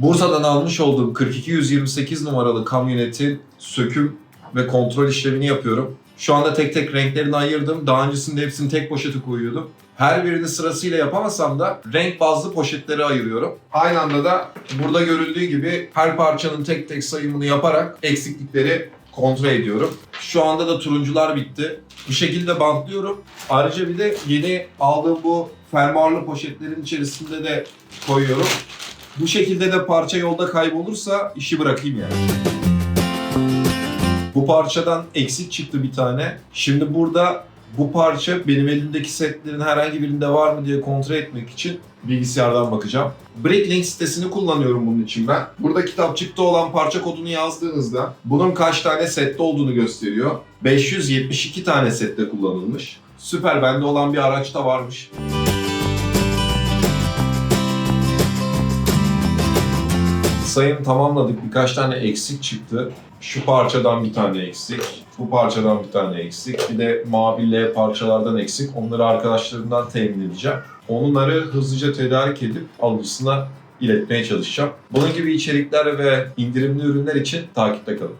Bursa'dan almış olduğum 42128 numaralı kamyonetin söküm ve kontrol işlemini yapıyorum. Şu anda tek tek renklerini ayırdım. Daha öncesinde hepsini tek poşete koyuyordum. Her birini sırasıyla yapamasam da renk bazlı poşetleri ayırıyorum. Aynı anda da burada görüldüğü gibi her parçanın tek tek sayımını yaparak eksiklikleri kontrol ediyorum. Şu anda da turuncular bitti. Bu şekilde bantlıyorum. Ayrıca bir de yeni aldığım bu fermuarlı poşetlerin içerisinde de koyuyorum. Bu şekilde de parça yolda kaybolursa işi bırakayım yani. Bu parçadan eksik çıktı bir tane. Şimdi burada bu parça benim elimdeki setlerin herhangi birinde var mı diye kontrol etmek için bilgisayardan bakacağım. Bricklink sitesini kullanıyorum bunun için ben. Burada kitapçıkta olan parça kodunu yazdığınızda bunun kaç tane sette olduğunu gösteriyor. 572 tane sette kullanılmış. Süper bende olan bir araçta varmış. Sayım tamamladık. Birkaç tane eksik çıktı. Şu parçadan bir tane eksik. Bu parçadan bir tane eksik. Bir de mavi L parçalardan eksik. Onları arkadaşlarımdan temin edeceğim. Onları hızlıca tedarik edip alıcısına iletmeye çalışacağım. Bunun gibi içerikler ve indirimli ürünler için takipte kalın.